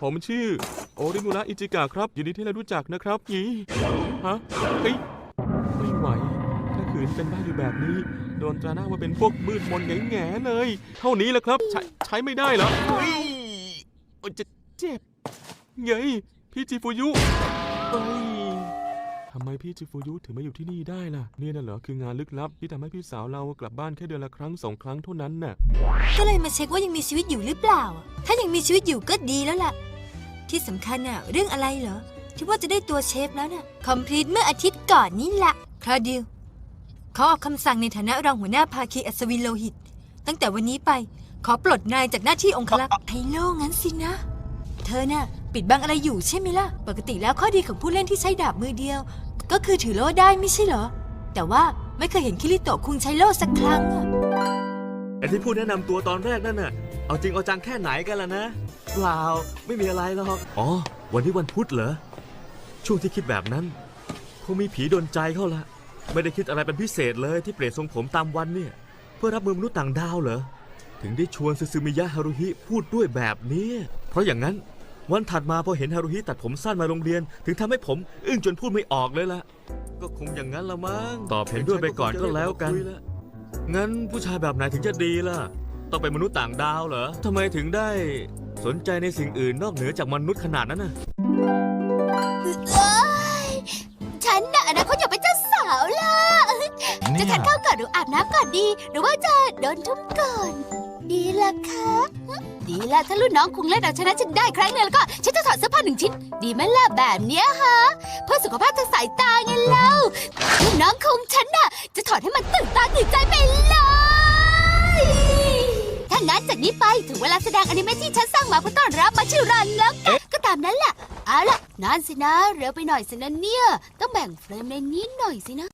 ผมชื่อ โอริมุระอิจิกะครับยินดีที่ได้รู้จักนะครับยีฮะเฮ้ยไม่ไหว ถ้าขืนเป็นบ้าอยู่แบบนี้ โดนตราหน้าว่าเป็นพวกมืดมนแง่แง่ๆเลย เท่านี้แหละครับ ใช้ใช้ไม่ได้เหรอเฮ้ยโอ้จะเจ็บเย้ยพี่จิฟูยุเอ้ยทำไมพี่จิฟูยุถึงมาอยู่ที่นี่ได้ล่ะ เนี่ยน่ะเหรอ คืองานลึกลับที่ทำให้พี่สาวเรากลับบ้านแค่เดือนละครั้งสองครั้งเท่านั้นน่ะ ก็เลยมาเช็คว่ายังมีชีวิตอยู่หรือเปล่า ถ้ายังมีชีวิตอยู่ก็ดีแล้วล่ะ ที่สำคัญน่ะ เรื่องอะไรเหรอ ที่ว่าจะได้ตัวเชฟแล้วน่ะ คอมพลีทเมื่ออาทิตย์ก่อนนี่แหละคราดิลเขาออกคำสั่งในฐานะรองหัวหน้าภาคีอัศวินโลหิต ตั้งแต่วันนี้ไปขอปลดนายจากหน้าที่องครักษ์ไฮโลงั้นสินะ เธอน่ะ ปิดบังอะไรอยู่ใช่ไหมล่ะ ปกติแล้วข้อดีของผู้เล่นที่ใช้ดาบมือเดียว ก็คือถือโล่ได้ไม่ใช่เหรอ แต่ว่าไม่เคยเห็นคิริโตะคุงใช้โล่สักครั้งอะไอ้ที่พูดแนะนำตัวตอนแรกนั่นน่ะ เอาจริงเอาจังแค่ไหนกันล่ะนะ เปล่า ไม่มีอะไรหรอก อ๋อ วันนี้วันพุธเหรอ ช่วงที่คิดแบบนั้น คงมีผีดนใจเข้าละ ไม่ได้คิดอะไรเป็นพิเศษเลยที่เปลี่ยนทรงผมตามวันเนี่ย เพื่อรับมือมนุษย์ต่างดาวเหรอ ถึงได้ชวนซึซึมิยะฮารุฮิพูดด้วยแบบนี้ เพราะอย่างนั้น วันถัดมาพอเห็นฮารุฮิตัดผมสั้นมาโรงเรียน ถึงทำให้ผมอึ้งจนพูดไม่ออกเลยล่ะก็คงอย่างนั้นละมั้งตอบเห็นด้วยไปก่อนก็แล้วกัน งั้นผู้ชายแบบไหนถึงจะดีล่ะ ต้องเป็นมนุษย์ต่างดาวเหรอทำไมถึงได้ สนใจในสิ่งอื่นนอกเหนือจากมนุษย์ขนาดนั้นน่ะ เอ้ยฉันน่ะอนะเขาอยากเป็นเจ้าสาวล่ะจะทานข้าวก่อนหรืออาบน้ำก่อนดี หรือว่าจะโดนทุ่มก่อน ดีละคะดีละถ้ารุ่นน้องคุงเล่นเอาชนะฉันได้ครั้งหนึงแล้วก็ฉันจะถอดเสื้อผ้าหนึ่งชิ้น ดีไหมล่ะแบบเนี้ยฮะ เพื่อสุขภาพทางสายตาไงเล่ารุ่นน้องคุงฉันน่ะ จะถอดให้มันตื่นตาตื่นใจไปเลย ถ้างั้นจากนี้ไปถึงเวลาแสดงอนิเมะที่ฉันสร้างมาเพื่อต้อนรับมาชิรันแล้วกันก็ตามนั้นแหละเอาล่ะนานสินะเร็วไปหน่อยสินะเนี่ย ต้องแบ่งเฟรมในนี้หน่อยสินะ